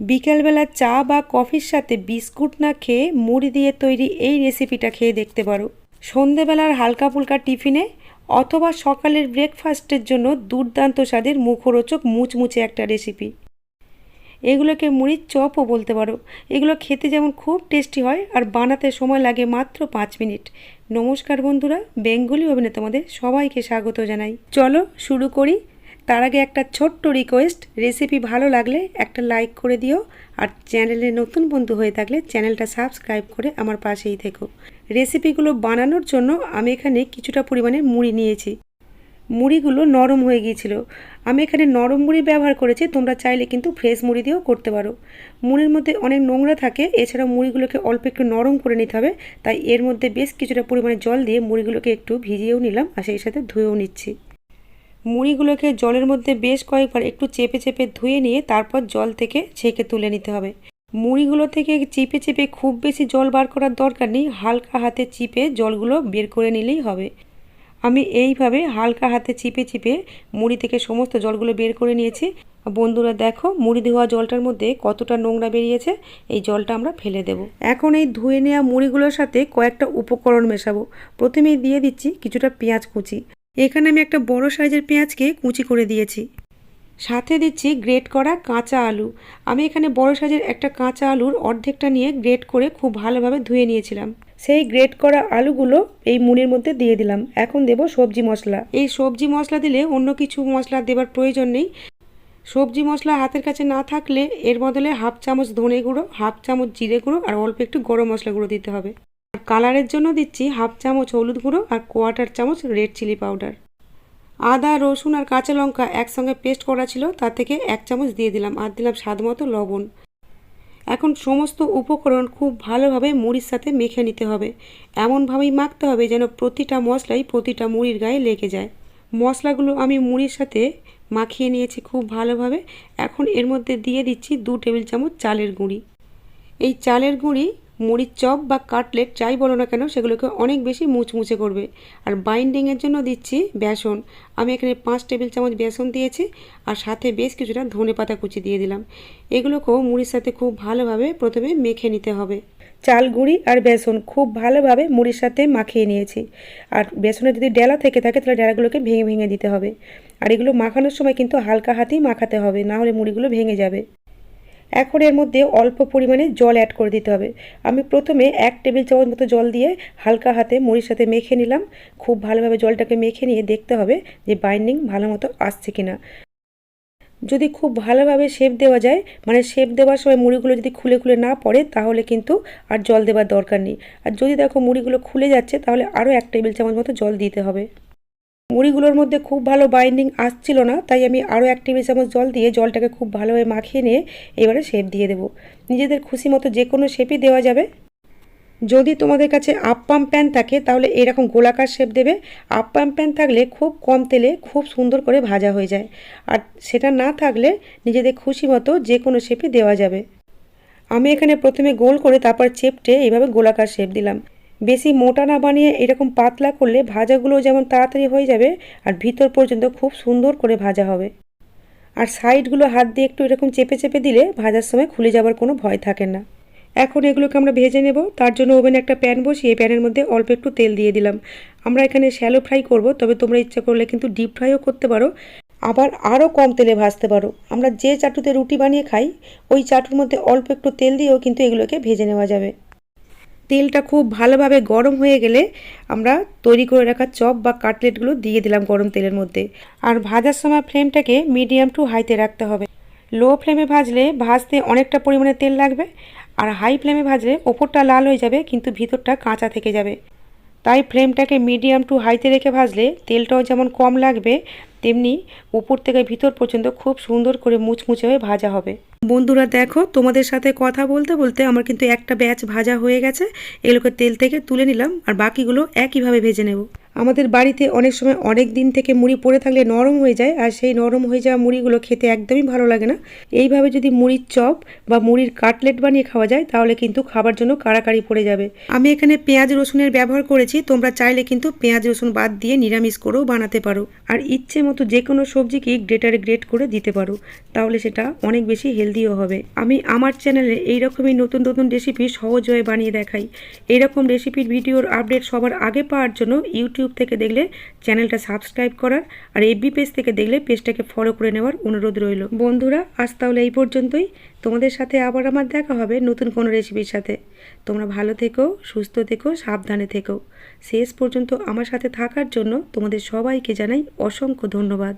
বিকালবেলা চা বা কফির সাথে বিস্কুট না খেয়ে মুড়ি দিয়ে তৈরি এই রেসিপিটা খেয়ে দেখতে পারো। সন্ধেবেলার হালকা ফুলকা টিফিনে অথবা সকালের ব্রেকফাস্টের জন্য দুর্দান্ত স্বাদের মুখরোচক মুচমুচে একটা রেসিপি এগুলোকে মুড়ির চপও বলতে পারো। এগুলো খেতে যেমন খুব টেস্টি হয় আর বানাতে সময় লাগে মাত্র পাঁচ মিনিট। নমস্কার বন্ধুরা, বেঙ্গলি ওভেনে তোমাদের সবাইকে স্বাগত জানাই। চলো শুরু করি তার আগে একটা ছোট্ট রিকোয়েস্ট রেসিপি ভালো লাগলে একটা লাইক করে দিও, আর চ্যানেলে নতুন বন্ধু হয়ে থাকলে চ্যানেলটা সাবস্ক্রাইব করে আমার পাশেই থেকো। রেসিপিগুলো বানানোর জন্য আমি এখানে কিছুটা পরিমাণে মুড়ি নিয়েছি। মুড়িগুলো নরম হয়ে গিয়েছিল। আমি এখানে নরম মুড়ি ব্যবহার করেছি, তোমরা চাইলে কিন্তু ফ্রেশ মুড়ি দিয়েও করতে পারো। মুড়ির মধ্যে অনেক নোংরা থাকে এছাড়া মুড়িগুলোকে অল্প একটু নরম করে নিতে হবে, তাই এর মধ্যে বেশ কিছুটা পরিমাণে জল দিয়ে মুড়িগুলোকে একটু ভিজিয়েও নিলাম, আর সেই সাথে ধুয়েও নিচ্ছি। মুড়িগুলোকে জলের মধ্যে বেশ কয়েকবার একটু চেপে চেপে ধুয়ে নিয়ে তারপর জল থেকে ছেঁকে তুলে নিতে হবে। মুড়িগুলো থেকে চিপে চেপে খুব বেশি জল বার করার দরকার নেই, হালকা হাতে চিপে জলগুলো বের করে নিলেই হবে। আমি এইভাবে হালকা হাতে চিপে চিপে মুড়ি থেকে সমস্ত জলগুলো বের করে নিয়েছি। বন্ধুরা দেখো, মুড়ি ধোয়া জলটার মধ্যে কতটা নোংরা বেরিয়েছে, এই জলটা আমরা ফেলে দেব। এখন এই ধুয়ে নেওয়া মুড়িগুলোর সাথে কয়েকটা উপকরণ মেশাবো। প্রথমেই দিয়ে দিচ্ছি কিছুটা পেঁয়াজ কুচি। এখানে আমি একটা বড় সাইজের পেঁয়াজকে কুচি করে দিয়েছি। সাথে দিচ্ছি গ্রেট করা কাঁচা আলু। আমি এখানে বড় সাইজের একটা কাঁচা আলুর অর্ধেকটা নিয়ে গ্রেট করে খুব ভালোভাবে ধুয়ে নিয়েছিলাম। সেই গ্রেট করা আলুগুলো এই মুড়ির মধ্যে দিয়ে দিলাম। এখন দেব সবজি মশলা। এই সবজি মশলা দিলে অন্য কিছু মশলা দেবার প্রয়োজন নেই। সবজি মশলা হাতের কাছে না থাকলে এর বদলে হাফ চামচ ধনে গুঁড়ো, হাফ চামচ জিরে গুঁড়ো আর অল্প একটু গরম মশলা গুঁড়ো দিতে হবে। কালারের জন্য দিচ্ছি হাফ চামচ হলুদ গুঁড়ো আর কোয়াটার চামচ রেড চিলি পাউডার। আদা, রসুন আর কাঁচা লঙ্কা একসঙ্গে পেস্ট করা ছিল, তার থেকে এক চামচ দিয়ে দিলাম আর দিলাম স্বাদ মতো লবণ। এখন সমস্ত উপকরণ খুব ভালোভাবে মুড়ির সাথে মেখে নিতে হবে। এমনভাবেই মাখতে হবে যেন প্রতিটা মশলাই প্রতিটা মুড়ির গায়ে লেগে যায়। মশলাগুলো আমি মুড়ির সাথে মাখিয়ে নিয়েছি খুব ভালোভাবে। এখন এর মধ্যে দিয়ে দিচ্ছি দু টেবিল চামচ চালের গুঁড়ি। এই চালের গুঁড়ি মুড়ির চপ বা কাটলেট যাই বলো না কেন, সেগুলোকে অনেক বেশি মুচমুচে করবে। আর বাইন্ডিংয়ের জন্য দিচ্ছি বেসন। আমি এখানে পাঁচ টেবিল চামচ বেসন দিয়েছি, আর সাথে বেশ কিছুটা ধনে পাতা কুচি দিয়ে দিলাম। এগুলোকেও মুড়ির সাথে খুব ভালোভাবে প্রথমে মেখে নিতে হবে। চাল, গুঁড়ি আর বেসন খুব ভালোভাবে মুড়ির সাথে মাখিয়ে নিয়েছি। আর বেসনের যদি ডেলা থেকে থাকে, তাহলে ডেলাগুলোকে ভেঙে ভেঙে দিতে হবে। আর এগুলো মাখানোর সময় কিন্তু হালকা হাতেই মাখাতে হবে, না হলে মুড়িগুলো ভেঙে যাবে। এখন এর মধ্যে অল্প পরিমাণে জল অ্যাড করে দিতে হবে। আমি প্রথমে এক টেবিল চামচ মতো জল দিয়ে হালকা হাতে মুড়ির সাথে মেখে নিলাম। খুব ভালোভাবে জলটাকে মেখে নিয়ে দেখতে হবে যে বাইন্ডিং ভালো মতো আসছে কিনা। যদি খুব ভালোভাবে শেপ দেওয়া যায় মানে শেপ দেওয়ার সময় মুড়িগুলো যদি খুলে খুলে না পড়ে, তাহলে কিন্তু আর জল দেওয়ার দরকার নেই। আর যদি দেখো মুড়িগুলো খুলে যাচ্ছে, তাহলে আরও এক টেবিল চামচ মতো জল দিতে হবে। মুড়িগুলোর মধ্যে খুব ভালো বাইন্ডিং আসছিল না, তাই আমি আরও এক টেবিল চামচ জল দিয়ে জলটাকে খুব ভালোভাবে মাখিয়ে নিয়ে এবারে শেপ দিয়ে দেবো। নিজেদের খুশি মতো যে কোনো শেপই দেওয়া যাবে। যদি তোমাদের কাছে আপ্পাম প্যান থাকে, তাহলে এরকম গোলাকার শেপ দেবে। আপ্পাম প্যান থাকলে খুব কম তেলে খুব সুন্দর করে ভাজা হয়ে যায়। আর সেটা না থাকলে নিজেদের খুশি মতো যে কোনো শেপই দেওয়া যাবে। আমি এখানে প্রথমে গোল করে তারপর চেপটে এইভাবে গোলাকার শেপ দিলাম। বেশি মোটা না বানিয়ে এরকম পাতলা করলে ভাজাগুলো যেমন তাড়াতাড়ি হয়ে যাবে আর ভিতর পর্যন্ত খুব সুন্দর করে ভাজা হবে। আর সাইডগুলো হাত দিয়ে একটু এরকম চেপে চেপে দিলে ভাজার সময় খুলে যাবার কোনো ভয় থাকে না। এখন এগুলোকে আমরা ভেজে নেব। তার জন্য ওভেনে একটা প্যান বসিয়ে প্যানের মধ্যে অল্প একটু তেল দিয়ে দিলাম। আমরা এখানে শ্যালো ফ্রাই করব, তবে তোমরা ইচ্ছা করলে কিন্তু ডিপ ফ্রাইও করতে পারো। আবার আরও কম তেলে ভাজতে পারো। আমরা যে চাটুতে রুটি বানিয়ে খাই, ওই চাটুর মধ্যে অল্প একটু তেল দিয়েও কিন্তু এগুলোকে ভেজে নেওয়া যাবে। তেলটা খুব ভালোভাবে গরম হয়ে গেলে আমরা তৈরি করে রাখা চপ বা কাটলেটগুলো দিয়ে দিলাম গরম তেলের মধ্যে। আর ভাজার সময় ফ্লেমটাকে মিডিয়াম টু হাইতে রাখতে হবে। লো ফ্লেমে ভাজলে ভাজতে অনেকটা পরিমাণে তেল লাগবে, আর হাই ফ্লেমে ভাজলে ওপরটা লাল হয়ে যাবে, কিন্তু ভিতরটা কাঁচা থেকে যাবে। তাই ফ্লেমটাকে মিডিয়াম টু হাইতে রেখে ভাজলে তেলটাও যেমন কম লাগবে, তেমনি উপর থেকে ভিতর পর্যন্ত খুব সুন্দর করে মুচমুচে হয়ে ভাজা হবে। বন্ধুরা দেখো, তোমাদের সাথে কথা বলতে বলতে আমার কিন্তু একটা ব্যাচ ভাজা হয়ে গেছে। এগুলোকে তেল থেকে তুলে নিলাম আর বাকিগুলো একইভাবে ভেজে নেব। আমাদের বাড়িতে অনেক সময় অনেক দিন থেকে মুড়ি পড়ে থাকলে নরম হয়ে যায় আর সেই নরম হয়ে যাওয়া মুড়িগুলো খেতে একদমই ভালো লাগে না। এইভাবে যদি মুড়ির চপ বা মুড়ির কাটলেট বানিয়ে খাওয়া যায় তাহলে কিন্তু খাবার জন্য কাড়াকাড়ি পড়ে যাবে। আমি এখানে পেঁয়াজ রসুনের ব্যবহার করেছি, তোমরা চাইলে কিন্তু পেঁয়াজ রসুন বাদ দিয়ে নিরামিষ করেও বানাতে পারো। আর ইচ্ছে মতো যে কোনো সবজিকেই গ্রেটারে গ্রেট করে দিতে পারো, তাহলে সেটা অনেক বেশি হেলদিও হবে। আমি আমার চ্যানেলে এইরকমই নতুন নতুন রেসিপি সহজ হয়ে বানিয়ে দেখাই। এইরকম রেসিপির ভিডিওর আপডেট সবার আগে পাওয়ার জন্য ইউটিউব থেকে দেখলে চ্যানেলটা সাবস্ক্রাইব করার আর এফবি পেজ থেকে দেখলে পেজটাকে ফলো করে নেওয়ার অনুরোধ রইল। বন্ধুরা, আজ তাহলে এই পর্যন্তই। তোমাদের সাথে আবার আমার দেখা হবে নতুন কোনো রেসিপির সাথে। তোমরা ভালো থেকো, সুস্থ থেকো, সাবধানে থেকো। শেষ পর্যন্ত আমার সাথে থাকার জন্য তোমাদের সবাইকে জানাই অসংখ্য ধন্যবাদ।